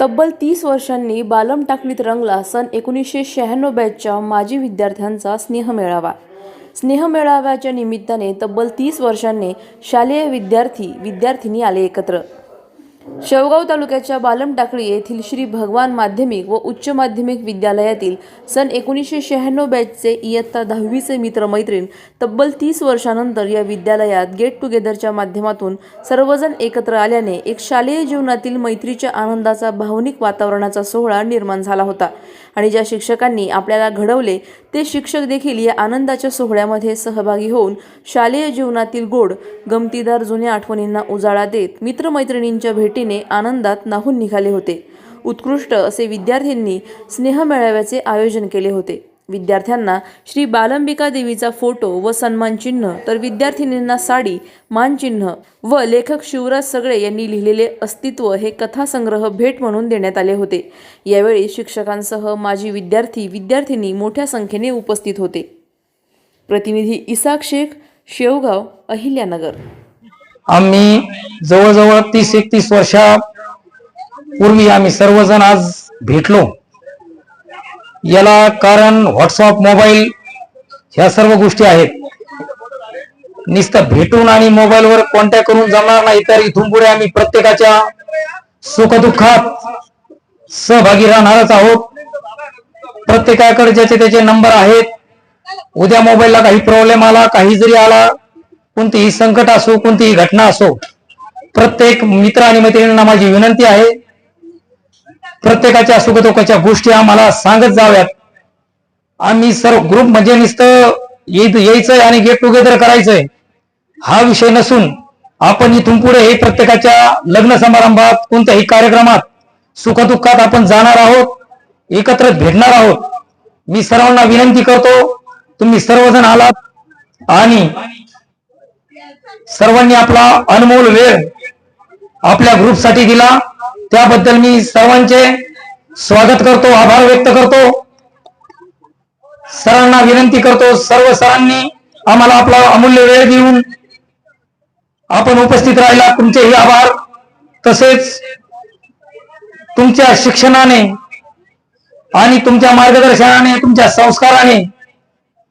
तब्बल तीस वर्षांनी बालम टाकळीत रंगला सन एकोणीसशे शहाण्णव बॅचच्या माजी विद्यार्थ्यांचा स्नेहमेळावा स्नेहमेळाव्याच्या निमित्ताने तब्बल तीस वर्षांनी शालेय विद्यार्थी विद्यार्थिनी आले एकत्र. शेवगाव तालुक्याच्या बालम टाकळी येथील श्री भगवान माध्यमिक व उच्च माध्यमिक विद्यालयातील सन एकोणीसशे शहाण्णव बॅचचे इयत्ता दहावीचे मित्रमैत्रीण तब्बल तीस वर्षानंतर या विद्यालयात गेट टुगेदरच्या माध्यमातून सर्वजण एकत्र आल्याने एक शालेय जीवनातील मैत्रीच्या आनंदाचा भावनिक वातावरणाचा सोहळा निर्माण झाला होता. आणि ज्या शिक्षकांनी आपल्याला घडवले ते शिक्षक देखील या आनंदाच्या सोहळ्यामध्ये सहभागी होऊन शालेय जीवनातील गोड गमतीदार जुन्या आठवणींना उजाळा देत मित्रमैत्रिणींच्या भेटी भेटीने आनंदात नाहून निघाले होते. उत्कृष्ट असे विद्यार्थ्यांनी स्नेहमेळाव्याचे आयोजन केले होते. विद्यार्थ्यांना श्री बालंबिका देवीचा फोटो व सन्मानचिन्ह तर विद्यार्थिनींना साडी मानचिन्ह व लेखक शिवराज सगळे यांनी लिहिलेले अस्तित्व हे कथासंग्रह भेट म्हणून देण्यात आले होते. यावेळी शिक्षकांसह माजी विद्यार्थी विद्यार्थिनी मोठ्या संख्येने उपस्थित होते. प्रतिनिधी इसाक शेख शेवगाव अहिल्यानगर. आम्ही जवळजवळ तीस एकतीस वर्षापूर्वी आम्ही सर्वजण आज भेटलो. याला कारण व्हॉट्सअप मोबाईल ह्या सर्व गोष्टी आहेत. नुसतं भेटून आणि मोबाईलवर कॉन्टॅक्ट करून जमणार नाही तर इथून पुढे आम्ही प्रत्येकाच्या सुखदुःखात सहभागी राहणारच आहोत. प्रत्येकाकडे ज्याचे त्याचे नंबर आहेत. उद्या मोबाईलला काही प्रॉब्लेम आला काही जरी आला कोणतीही संकट असो कोणतीही घटना असो प्रत्येक मित्र आणि मैत्रिणींना माझी विनंती आहे प्रत्येकाच्या सुखदुःखाच्या गोष्टी आम्हाला सांगत जाव्यात. आम्ही सर्व ग्रुप म्हणजे नुसतं यायचंय आणि गेट टुगेदर करायचंय. हा विषय नसून आपण इथून पुढे हे प्रत्येकाच्या लग्न समारंभात कोणत्याही कार्यक्रमात सुखदुःखात आपण जाणार आहोत एकत्र भेटणार आहोत. मी सर्वांना विनंती करतो तुम्ही सर्वजण आलात आणि सर्वांनी आपला अनमोल वेळ आपल्या ग्रुपसाठी दिला. त्याबद्दल मी सर्वांचे स्वागत करतो आभार व्यक्त करतो. सरांना विनंती करतो सर्व सरांनी आम्हाला आपला अमूल्य वेळ देऊन आपण उपस्थित राहिला. तुमचेही आभार. तसेच तुमच्या शिक्षणाने आणि तुमच्या मार्गदर्शनाने तुमच्या संस्काराने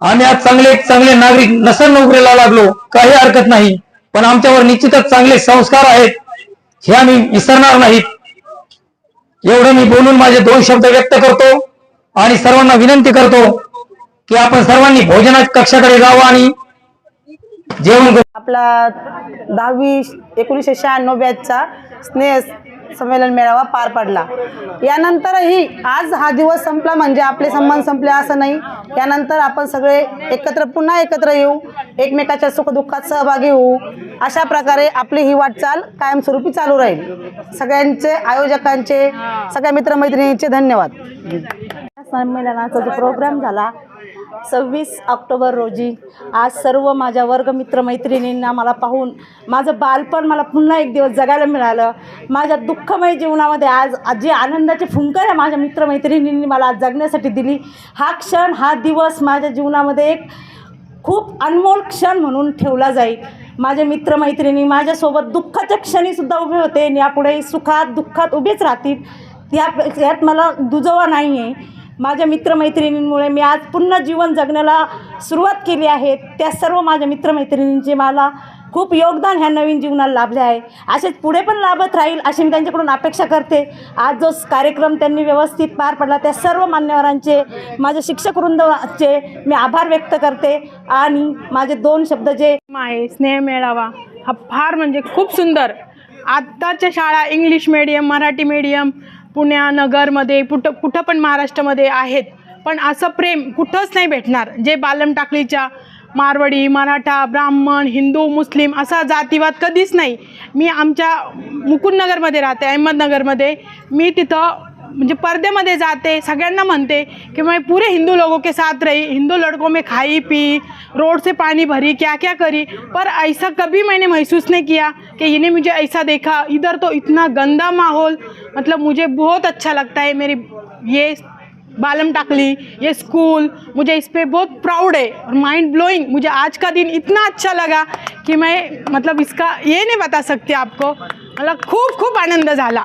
आम्ही आज चांगले चांगले नागरिक नसर नोकरीला लागलो काही हरकत नाही. पण आमच्यावर निश्चितच चांगले संस्कार आहेत हे आम्ही विसरणार नाहीत. एवढं मी बोलून माझे दोन शब्द व्यक्त करतो आणि सर्वांना विनंती करतो की आपण सर्वांनी भोजना कक्षाकडे जावं आणि जेवण आपला दहावी एकोणीसशे शहाण्णव बॅचचा स्नेह संमेलन मेळावा पार पडला. यानंतरही आज हा दिवस संपला म्हणजे आपले सन्मान संपले असं नाही. यानंतर आपण सगळे एकत्र पुन्हा एकत्र येऊ एकमेकाच्या सुखदुःखात सहभागी होऊ. अशा प्रकारे आपली ही वाटचाल कायमस्वरूपी चालू राहील. सगळ्यांचे आयोजकांचे सगळ्या मित्रमैत्रिणींचे धन्यवाद. संमेलनाचा जो प्रोग्राम झाला सव्वीस ऑक्टोबर रोजी आज सर्व माझ्या वर्ग मित्रमैत्रिणींना मला पाहून माझं बालपण मला पुन्हा एक दिवस जगायला मिळालं. माझ्या दुःखमय जीवनामध्ये आज जे आनंदाचे फुंकर आहे माझ्या मित्रमैत्रिणींनी मला आज जगण्यासाठी दिली. हा क्षण हा दिवस माझ्या जीवनामध्ये एक खूप अनमोल क्षण म्हणून ठेवला जाईल. माझे मित्रमैत्रिणी माझ्यासोबत दुःखाच्या क्षणीसुद्धा उभे होते आणि यापुढे सुखात दुःखात उभेच राहतील. या यात मला दुजवा नाही आहे माझ्या मित्रमैत्रिणींमुळे मी आज पुन्हा जीवन जगण्याला सुरुवात केली आहे. त्या सर्व माझ्या मित्रमैत्रिणींचे मला खूप योगदान ह्या नवीन जीवनाला लाभले आहे. असेच पुढे पण लाभत राहील अशी मी त्यांच्याकडून अपेक्षा करते. आज जो कार्यक्रम त्यांनी व्यवस्थित पार पडला त्या सर्व मान्यवरांचे माझ्या शिक्षक वृंदाचे मी आभार व्यक्त करते. आणि माझे दोन शब्द जे आहे स्नेह मेळावा हा फार म्हणजे खूप सुंदर. आत्ताच्या शाळा इंग्लिश मीडियम मराठी मीडियम पुण्या नगरमध्ये कुठं कुठं पण महाराष्ट्रामध्ये आहेत. पण असं प्रेम कुठंच नाही भेटणार. जे बालम टाकलीच्या मारवाडी मराठा ब्राह्मण हिंदू मुस्लिम असा जातीवाद कधीच नाही. मी आमच्या मुकुंदनगरमध्ये राहते अहमदनगरमध्ये. मी तिथं म्हणजे पर्दे जाते, सगळ्यांना म्हणते कि मैं पूरे हिंदू लोगों के साथ रही, हिंदू लड़कों में खाई, पी, रोड से पानी भरी क्या क्या करी? पर ऐसा कभी मैंने महसूस नहीं किया कि इन्हें मुझे ऐसा देखा। इधर तो इतना गंदा माहौल मतलब मुझे बहुत अच्छा लगता है मेरी ये बालम टाकली, ये स्कूल, मुझे इस पर बहुत प्राउड है और माइंड ब्लोइंग मुझे आज का दिन इतना अच्छा लगा कि मैं मतलब इसका ये नहीं बता सकती आपको मतलब खूब खूब आनंद झाला।